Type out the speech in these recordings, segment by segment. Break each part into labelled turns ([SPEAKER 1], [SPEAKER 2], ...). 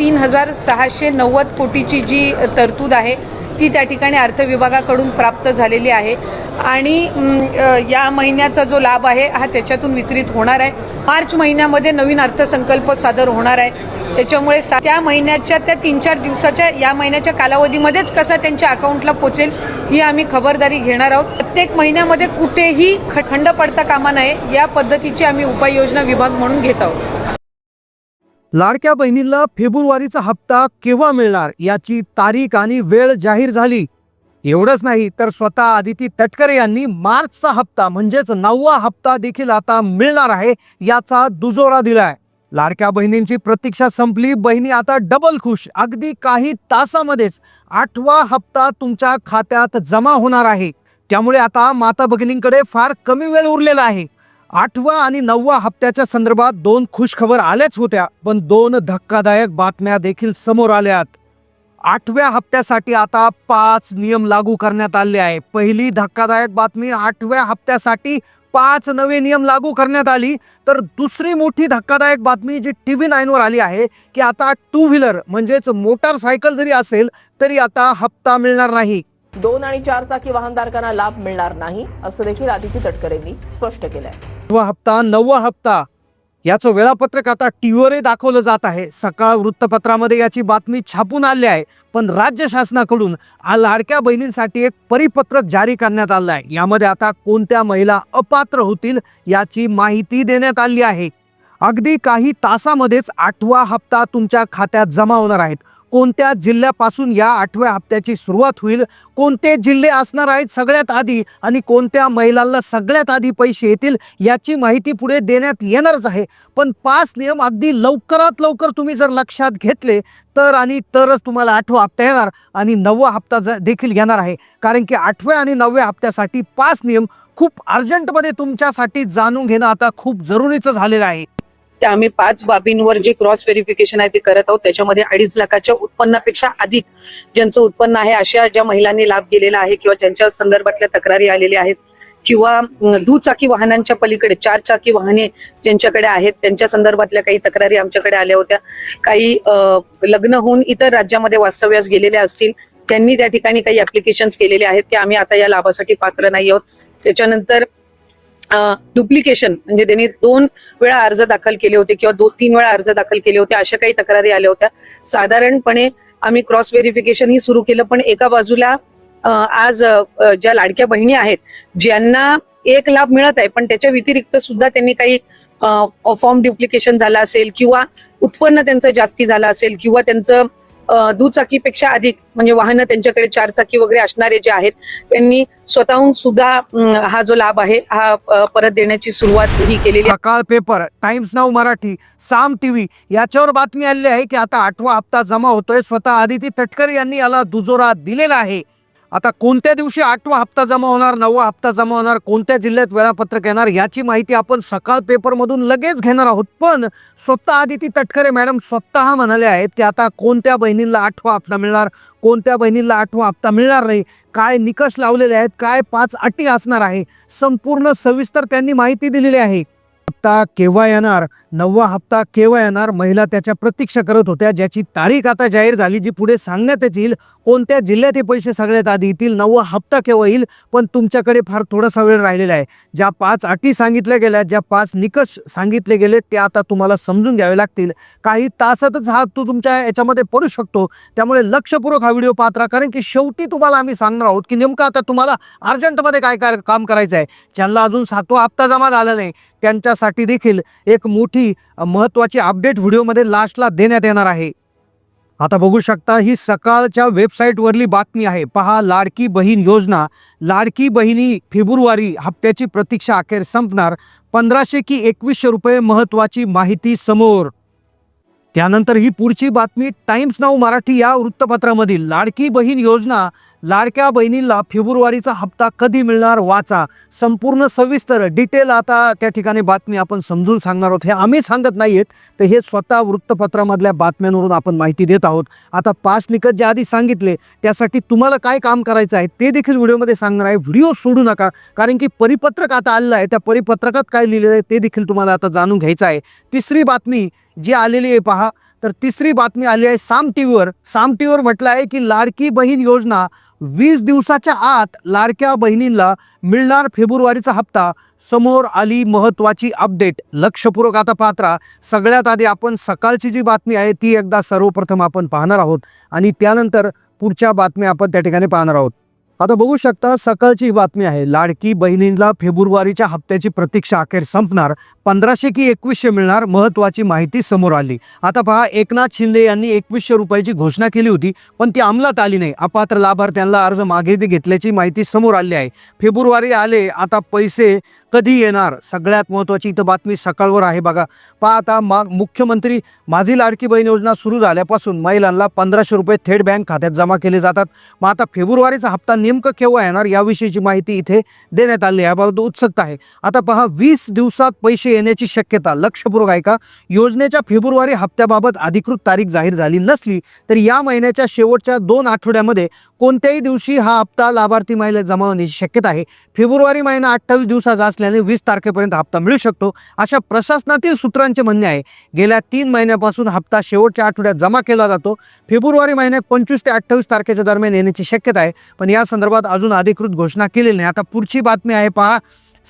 [SPEAKER 1] तीन हजार सहाशे नव्वद कोटीची जी तरतूद आहे ती त्या ठिकाणी अर्थ विभागाकडून प्राप्त झालेली आहे. आणि या महिन्याचा जो लाभ आहे हा त्याच्यातून वितरित होणार आहे. मार्च महिन्यामध्ये नवीन अर्थसंकल्प सादर होणार आहे. त्याच्यामुळे सा त्या महिन्याच्या त्या तीन चार दिवसाच्या या महिन्याच्या कालावधीमध्येच कसा त्यांच्या अकाउंटला पोचेल ही आम्ही खबरदारी घेणार आहोत. प्रत्येक महिन्यामध्ये कुठेही ख- खंड पडता कामा नये या पद्धतीची आम्ही उपाययोजना विभाग म्हणून घेत आहोत.
[SPEAKER 2] लाडक्या बहिणीला फेब्रुवारीचा हप्ता केव्हा मिळणार याची तारीख आणि वेळ जाहीर झाली? एवढंच नाही तर स्वतः आदिती तटकरे यांनी मार्चचा हप्ता म्हणजेच नववा हप्ता देखील आता मिळणार आहे याचा दुजोरा दिलाय. लाडक्या बहिणींची प्रतीक्षा संपली बहिणी आता डबल खुश. अगदी काही तासामध्येच आठवा हप्ता तुमच्या खात्यात जमा होणार आहे. त्यामुळे आता माता भगिनींकडे फार कमी वेळ उरलेला आहे. आठवा आणि नववा हप्त्याच्या संदर्भात दोन खुशखबर आल्याच होत्या पण दोन धक्कादायक बातम्या देखील समोर आल्यात. आठव्या हप्त्यासाठी आता पाच नियम लागू करण्यात आले आहे. पहिली धक्कादायक बातमी आठव्या हप्त्यासाठी पाच नवे नियम लागू करण्यात आली. तर दुसरी मोठी धक्कादायक बातमी जी टी व्ही नाईनवर आली आहे की आता टू व्हीलर म्हणजेच मोटारसायकल जरी असेल तरी आता हप्ता मिळणार नाही.
[SPEAKER 3] दोन आणि चार चाकी वाहनधारकांना लाभ मिळणार नाही असं देखील आदिती तटकरेंनी स्पष्ट केलंय.
[SPEAKER 2] आठवा हप्ता नववा हप्ता. याचं वेळापत्रक आता टी व्हीवरही दाखवलं जात आहे. सकाळ वृत्तपत्रामध्ये याची बातमी छापून आली आहे. पण राज्य शासनाकडून आ लाडक्या बहिणींसाठी एक परिपत्रक जारी करण्यात आलं आहे यामध्ये आता कोणत्या महिला अपात्र होतील याची माहिती देण्यात आली आहे. अगदी काही तासामध्येच आठवा हप्ता तुमच्या खात्यात जमा होणार आहेत. कोणत्या जिल्ह्यापासून या आठव्या हप्त्याची सुरुवात होईल? कोणते जिल्हे असणार आहेत सगळ्यात आधी? आणि कोणत्या महिलांना सगळ्यात आधी पैसे येतील? याची माहिती पुढे देण्यात येणारच आहे. पण पाच नियम अगदी लवकरात लवकर तुम्ही जर लक्षात घेतले तर आणि तरच तुम्हाला आठवा हप्ता येणार आणि नववा हप्ता ज देखील घेणार आहे. कारण की आठव्या आणि नवव्या हप्त्यासाठी पाच नियम खूप अर्जंटमध्ये तुमच्यासाठी जाणून घेणं आता खूप जरुरीचं झालेलं आहे.
[SPEAKER 1] ते आम्ही पाच बाबींवर जे क्रॉस व्हेरिफिकेशन आहे ते करत आहोत त्याच्यामध्ये अडीच लाखाच्या उत्पन्नापेक्षा अधिक ज्यांचं उत्पन्न आहे अशा ज्या महिलांनी लाभ गेलेला आहे किंवा ज्यांच्या संदर्भातल्या तक्रारी आलेल्या आहेत किंवा दुचाकी वाहनांच्या पलीकडे चार चाकी वाहने ज्यांच्याकडे आहेत त्यांच्या संदर्भातल्या काही तक्रारी आमच्याकडे आल्या होत्या. काही लग्न होऊन इतर राज्यामध्ये वास्तव्यास गेलेल्या असतील त्यांनी त्या ठिकाणी काही ऍप्लिकेशन्स केलेले आहेत की आम्ही आता या लाभासाठी पात्र नाही आहोत. त्याच्यानंतर डुप्लिकेशन म्हणजे त्यांनी दोन वेळा अर्ज दाखल केले होते किंवा दोन तीन वेळा अर्ज दाखल केले होते अशा काही तक्रारी आल्या होत्या. साधारणपणे आम्ही क्रॉस व्हेरिफिकेशन ही सुरू केलं पण एका बाजूला आज ज्या लाडक्या बहिणी आहेत ज्यांना एक लाभ मिळत आहे पण त्याच्या व्यतिरिक्त सुद्धा त्यांनी काही फॉर्म डुप्लिकेशन झालं असेल किंवा उत्पन्न त्यांचं जास्ती झालं असेल किंवा त्यांचं दुचाकीपेक्षा अधिक म्हणजे वाहनं त्यांच्याकडे चारचाकी वगैरे असणारे जे आहेत त्यांनी स्वतःहून सुद्धा हा जो लाभ आहे हा परत देण्याची सुरुवात ही केलेली
[SPEAKER 2] Sakal paper Times Now Marathi Saam TV याच्यावर बातमी आलेली आहे की आता आठवा हप्ता जमा होतोय. स्वतः आदिती तटकर यांनी याला दुजोरा दिलेला आहे. आता कोणत्या दिवशी आठवा हप्ता जमा होणार नववा हप्ता जमा होणार कोणत्या जिल्ह्यात वेळापत्रक येणार याची माहिती आपण सकाळ पेपरमधून लगेच घेणार आहोत. पण स्वतः आदिती तटकरे मॅडम स्वतः म्हणाले आहेत की आता कोणत्या बहिणींना आठवा हप्ता मिळणार कोणत्या बहिणींना आठवा हप्ता मिळणार नाही काय निकष लावलेले आहेत काय पाच अटी असणार आहे संपूर्ण सविस्तर त्यांनी माहिती दिलेली आहे. हप्ता केव्हा येणार नववा हप्ता केव्हा येणार महिला त्याच्या प्रतीक्षा करत होत्या ज्याची तारीख आता जाहीर झाली जी पुढे सांगण्यात येईल कोणत्या जिल्ह्यात हे पैसे सगळ्यात आधी येतील नववा हप्ता केव्हा येईल पण तुमच्याकडे फार थोडासा वेळ राहिलेला आहे. ज्या पाच अटी सांगितल्या गेल्या ज्या पाच निकष सांगितले गेले ते आता तुम्हाला समजून घ्यावे लागतील. काही तासातच हा तो तुमच्या याच्यामध्ये पडू शकतो. त्यामुळे लक्षपूर्वक हा व्हिडिओ पात्रा कारण की शेवटी तुम्हाला आम्ही सांगणार आहोत की नेमकं आता तुम्हाला अर्जंटमध्ये काय काय काम करायचं आहे ज्यांना अजून सातवा हप्ता जमा झाला नाही त्यांच्या त्यांच्यासाठी देखील एक मोठी महत्त्वाची अपडेट व्हिडिओमध्ये लास्टला देण्यात येणार आहे. आता बघू शकता ही सकाळच्या वेबसाईटवरली बातमी आहे. पहा लाडकी बहीण योजना. लाडकी बहिणी फेब्रुवारी हप्त्याची प्रतीक्षा अखेर संपणार. पंधराशे की एकवीसशे रुपये महत्त्वाची माहिती समोर. त्यानंतर ही पुढची बातमी टाइम्स नाऊ मराठी या वृत्तपत्रामधील लाडकी बहीण योजना लाडक्या बहिणीला फेब्रुवारीचा हप्ता कधी मिळणार वाचा संपूर्ण सविस्तर डिटेल आता त्या ठिकाणी बातमी आपण समजून सांगणार आहोत. हे आम्ही सांगत नाही आहेत तर हे स्वतः वृत्तपत्रामधल्या बातम्यांवरून आपण माहिती देत आहोत. आता पाच निकट जे आधी सांगितले त्यासाठी तुम्हाला काय काम करायचं आहे ते देखील व्हिडिओमध्ये सांगणार आहे. व्हिडिओ सोडू नका कारण की परिपत्रक आता आलेलं आहे. त्या परिपत्रकात काय लिहिलेलं आहे ते देखील तुम्हाला आता जाणून घ्यायचं आहे. तिसरी बातमी जी आलेली आहे पहा तर तिसरी बातमी आली आहे साम टी व्हीवर साम टीव्हीवर म्हटलं आहे की लाडकी बहीण योजना वीस दिवसाच्या आत लाडक्या बहिणींना मिळणार फेब्रुवारीचा हप्ता. समोर आली महत्त्वाची अपडेट. लक्षपूर्वक आता पात्रा सगळ्यात आधी आपण सकाळची जी बातमी आहे ती एकदा सर्वप्रथम आपण पाहणार आहोत. आणि त्यानंतर पुढच्या बातम्या आपण त्या ठिकाणी पाहणार आहोत. आता बघू शकता सकाळची बातमी आहे. लाडकी बहिणींना फेब्रुवारीच्या हप्त्याची प्रतीक्षा अखेर संपणार. पंधराशे की एकवीसशे मिळणार महत्त्वाची माहिती समोर आली. आता पहा एकनाथ शिंदे यांनी एकवीसशे रुपयाची घोषणा केली होती पण ती अंमलात आली नाही. अपात्र लाभार्थ्यांना अर्ज मागे घेतल्याची माहिती समोर आली आहे. फेब्रुवारी आले आता पैसे कधी येणार? सगळ्यात महत्त्वाची इथं बातमी सकाळवर आहे बघा. पहा आता मा मुख्यमंत्री माझी लाडकी बहीण योजना सुरू झाल्यापासून महिलांना पंधराशे रुपये थेट बँक खात्यात जमा केले जातात. मग आता फेब्रुवारीचा हप्ता नेमकं केव्हा येणार याविषयीची माहिती इथे देण्यात आली आहे. याबाबत उत्सुकता आहे. आता पहा वीस दिवसात पैसे येण्याची शक्यता. लक्षपूर्वक आहे का योजनेच्या फेब्रुवारी हप्त्याबाबत अधिकृत तारीख जाहीर झाली नसली तर या महिन्याच्या शेवटच्या दोन आठवड्यामध्ये कोणत्याही दिवशी हा हप्ता लाभार्थी महिला जमा होण्याची शक्यता आहे. फेब्रुवारी महिना अठ्ठावीस दिवसाचा असल्याने वीस तारखेपर्यंत हप्ता मिळू शकतो. अशा प्रशासनातील सूत्रांचे म्हणणे आहे गेल्या तीन महिन्यापासून हप्ता शेवटच्या आठवड्यात जमा केला जातो. फेब्रुवारी महिन्यात पंचवीस ते अठ्ठावीस तारखेच्या दरम्यान येण्याची शक्यता आहे. पण या संदर्भात अजून अधिकृत घोषणा केलेली नाही. आता पुढची बातमी आहे पहा.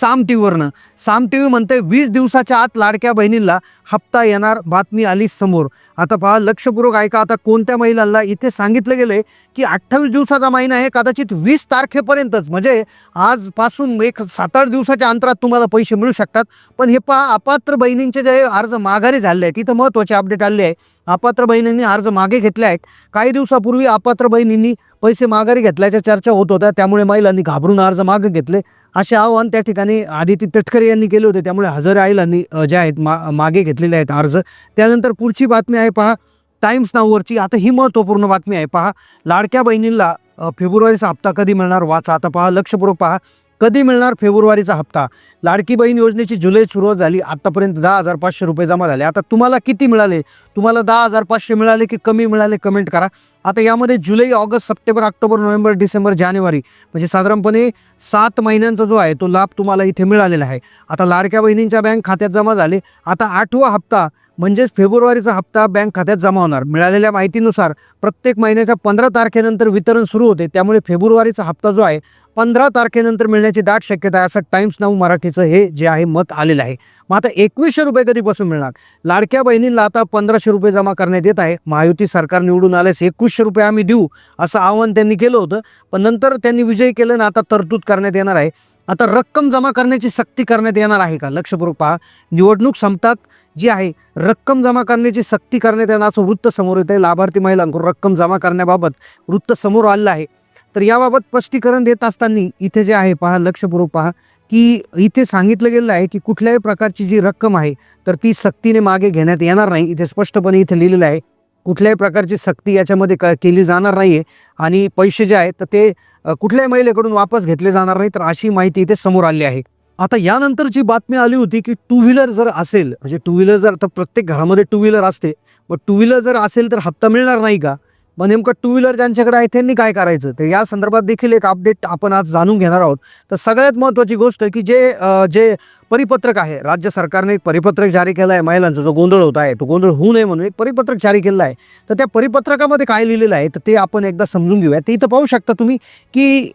[SPEAKER 2] साम टी व्हीवरनं साम टी व्ही म्हणते वीस दिवसाच्या आत लाडक्या बहिणींना हप्ता येणार बातमी आली समोर. आता पहा लक्षपूर्वक ऐका आता कोणत्या महिलांना इथे सांगितलं गेलं आहे की अठ्ठावीस दिवसाचा महिना आहे कदाचित वीस तारखेपर्यंतच. म्हणजे आजपासून एक सात आठ दिवसाच्या अंतरात तुम्हाला पैसे मिळू शकतात. पण हे पहा अपात्र बहिणींचे जे अर्ज माघारी झाले आहेत तिथं महत्त्वाचे अपडेट आले आहे. अपात्र बहिणींनी अर्ज मागे घेतले आहेत. काही दिवसापूर्वी अपात्र बहिणींनी पैसे माघारी घेतल्याच्या चर्चा होत होत्या. त्यामुळे महिलांनी घाबरून अर्ज मागे घेतले. असे आव्हान त्या ठिकाणी आदिती तटकरे यांनी केले होते. त्यामुळे हजर आईलांनी जे आहेत मा मागे घेतलेले आहेत अर्ज. त्यानंतर पुढची बातमी आहे पहा. टाइम्स नाववरची आता ही महत्त्वपूर्ण बातमी आहे. पहा. लाडक्या बहिणींना फेब्रुवारीचा हप्ता कधी मिळणार? वाचा. आता पहा. लक्षपूर्वक पहा. कधी मिळणार फेब्रुवारीचा हप्ता? लाडकी बहीण योजनेची जुलै सुरुवात झाली आतापर्यंत दहा हजार पाचशे रुपये जमा झाले. आता तुम्हाला किती मिळाले? तुम्हाला दहा हजार पाचशे मिळाले की कमी मिळाले कमेंट करा. आता यामध्ये July August September October November December जानेवारी म्हणजे साधारणपणे सात महिन्यांचा जो आहे तो लाभ तुम्हाला इथे मिळालेला आहे. आता लाडक्या बहिणींच्या बँक खात्यात जमा झाले. आता आठवा हप्ता म्हणजेच फेब्रुवारीचा हप्ता बँक खात्यात जमा होणार. मिळालेल्या माहितीनुसार प्रत्येक महिन्याच्या पंधरा तारखेनंतर वितरण सुरू होते. त्यामुळे फेब्रुवारीचा हप्ता जो आहे पंधरा तारखेनंतर मिळण्याची दाट शक्यता आहे असं टाइम्स नाऊ मराठीचं हे जे आहे मत आलेलं आहे. मग आता एकवीसशे रुपये कधीपासून मिळणार? लाडक्या बहिणींना आता पंधराशे रुपये जमा करण्यात येत आहे. महायुती सरकार निवडून आल्यास एकवीसशे रुपये आम्ही देऊ असं आवाहन त्यांनी केलं होतं. पण नंतर त्यांनी विजय केलं ना आता तरतूद करण्यात येणार आहे. आता रक्कम जमा करण्याची सक्ती करण्यात येणार आहे का? लक्षपूर्वक पहा. निवडणूक संपतात जी आहे रक्कम जमा करण्याची सक्ती करण्यात येणार असं वृत्त समोर येत आहे लाभार्थी महिलांकडून रक्कम जमा करण्याबाबत वृत्त समोर आलेलं आहे. तर याबाबत स्पष्टीकरण देत असताना इथे जे आहे पहा लक्षपूर्वक पहा की इथे सांगितलं गेलं आहे की कुठल्याही प्रकारची जी रक्कम आहे तर ती सक्तीने मागे घेण्यात येणार नाही. इथे स्पष्टपणे इथे लिहिलेलं आहे कुठल्याही प्रकारची सक्ती याच्यामध्ये क केली जाणार नाही आहे आणि पैसे जे आहेत तर ते कुठल्याही महिलेकडून वापस घेतले जाणार नाही तर अशी माहिती इथे समोर आली आहे. आता यानंतरची बातमी आली होती की टू व्हीलर जर असेल म्हणजे टू व्हीलर जर तर प्रत्येक घरामध्ये टू व्हीलर असते मग टू व्हीलर जर असेल तर हप्ता मिळणार नाही का? मग नेमकं टू व्हीलर ज्यांच्याकडे आहे त्यांनी काय करायचं? तर या संदर्भात देखील एक अपडेट आपण आज जाणून घेणार आहोत. तर सगळ्यात महत्त्वाची गोष्ट की जे जे परिपत्रक आहे राज्य सरकारने एक परिपत्रक जारी केलं आहे महिलांचा जो गोंधळ होत आहे तो गोंधळ होऊ नये म्हणून एक परिपत्रक जारी केलं आहे. तर त्या परिपत्रकामध्ये काय लिहिलेलं आहे तर ते आपण एकदा समजून घेऊया. ते इथं पाहू शकता तुम्ही की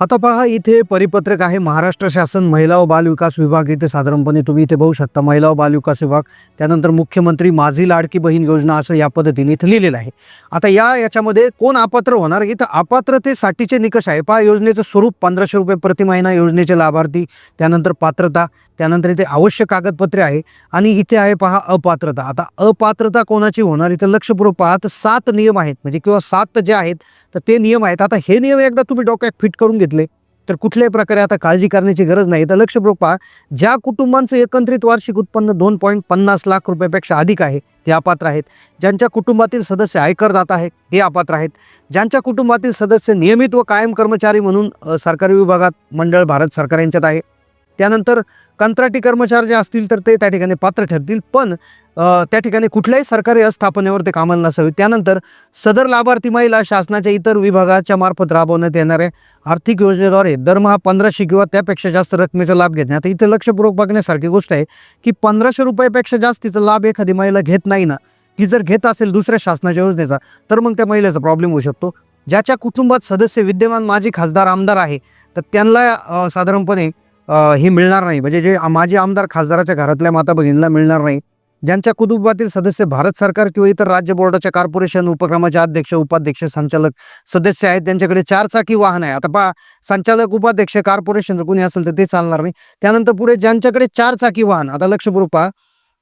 [SPEAKER 2] आता पहा इथे परिपत्रक आहे. महाराष्ट्र शासन महिला व बालविकास विभाग इथे साधारणपणे तुम्ही इथे बघू शकता. महिला व बालविकास विभाग त्यानंतर मुख्यमंत्री माझी लाडकी बहीण योजना असं या पद्धतीने इथं लिहिलेलं आहे. आता या याच्यामध्ये कोण अपात्र होणार? इथं अपात्रतेसाठीचे निकष आहे. पहा योजनेचं स्वरूप पंधराशे रुपये प्रति महिना योजनेचे लाभार्थी त्यानंतर पात्रता त्यानंतर इथे आवश्यक कागदपत्रे आहे आणि इथे आहे पहा अपात्रता. आता अपात्रता कोणाची होणार? इथं लक्षपूर्वक पहा तर सात नियम आहेत. म्हणजे किंवा सात जे आहेत तर ते नियम आहेत. आता हे नियम एकदा तुम्ही डोक्यात फिट करून घेतले तर कुठल्याही प्रकारे आता काळजी करण्याची गरज नाही. तर लक्षपूर्वक पहा ज्या कुटुंबांचं एकत्रित वार्षिक उत्पन्न दोन पॉईंट पन्नास लाख रुपयापेक्षा अधिक आहे ते अपात्र आहेत. ज्यांच्या कुटुंबातील सदस्य आयकरदाता आहेत ते अपात्र आहेत. ज्यांच्या कुटुंबातील सदस्य नियमित व कायम कर्मचारी म्हणून सरकारी विभागात मंडळ भारत सरकार यांच्यात आहे. त्यानंतर कंत्राटी कर्मचारी जे असतील तर ते त्या ठिकाणी पात्र ठरतील. पण त्या ठिकाणी कुठल्याही सरकारी आस्थापनेवर ते कामाला नसावे. त्यानंतर सदर लाभार्थी महिला शासनाच्या इतर विभागाच्या मार्फत राबवण्यात येणाऱ्या आर्थिक योजनेद्वारे दरमहा पंधराशे किंवा त्यापेक्षा जास्त रकमेचा लाभ घेणे आता इथे लक्षपूर्वक बघण्यासारखी गोष्ट आहे की पंधराशे रुपयापेक्षा जास्तीचा लाभ एखादी महिला घेत नाही ना की जर घेत असेल दुसऱ्या शासनाच्या योजनेचा तर मग त्या महिलेचा प्रॉब्लेम होऊ शकतो. ज्याच्या कुटुंबात सदस्य विद्यमान माजी खासदार आमदार आहे तर त्यांना साधारणपणे हे मिळणार नाही. म्हणजे जे माजी आमदार खासदाराच्या घरातल्या माता भगिनीला मिळणार नाही. ज्यांच्या कुटुंबातील सदस्य भारत सरकार किंवा इतर राज्य बोर्डाच्या कॉर्पोरेशन उपक्रमाचे अध्यक्ष उपाध्यक्ष संचालक सदस्य आहेत. त्यांच्याकडे चार चाकी वाहन आहे. आता पहा संचालक उपाध्यक्ष कॉर्पोरेशन कोणी असेल तर ते चालणार नाही. त्यानंतर पुढे ज्यांच्याकडे चार चाकी वाहन आता लक्षपूर्वक पहा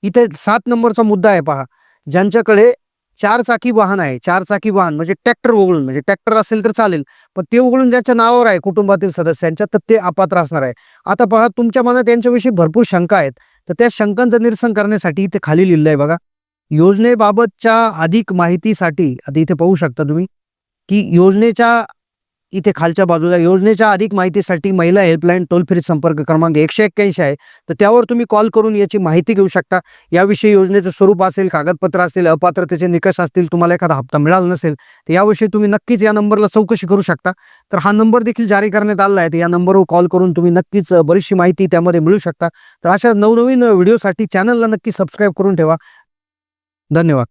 [SPEAKER 2] इथे सात नंबरचा मुद्दा आहे पहा. ज्यांच्याकडे चार चाकी वाहन आहे चार चाकी वाहन म्हणजे ट्रॅक्टर वगळून म्हणजे ट्रॅक्टर असेल तर चालेल पण ते वगळून ज्याच्या नावावर आहे कुटुंबातील सदस्यांच्या तर ते अपात्र असणार आहे. आता पहा तुमच्या मनात यांच्याविषयी भरपूर शंका आहेत. तर त्या शंकांचं निरसन करण्यासाठी इथे खाली लिहिलं आहे बघा. योजनेबाबतच्या अधिक माहितीसाठी आता इथे पाहू शकता तुम्ही की योजनेच्या इथे खालच्या बाजूला योजनेच्या अधिक माहितीसाठी महिला हेल्पलाईन टोल फ्री संपर्क क्रमांक एकशे एक्क्याऐंशी आहे. तर त्यावर तुम्ही कॉल करून याची माहिती घेऊ शकता. याविषयी योजनेचं स्वरूप असेल कागदपत्र असेल अपात्रतेचे निकष असतील तुम्हाला एखादा हप्ता मिळाला नसेल तर याविषयी तुम्ही नक्कीच या नंबरला चौकशी करू शकता. तर हा नंबर देखील जारी करण्यात आला आहे तर या नंबरवर कॉल करून तुम्ही नक्कीच बरीचशी माहिती त्यामध्ये मिळू शकता. तर अशा नवनवीन व्हिडिओसाठी चॅनलला नक्की सबस्क्राईब करून ठेवा. धन्यवाद.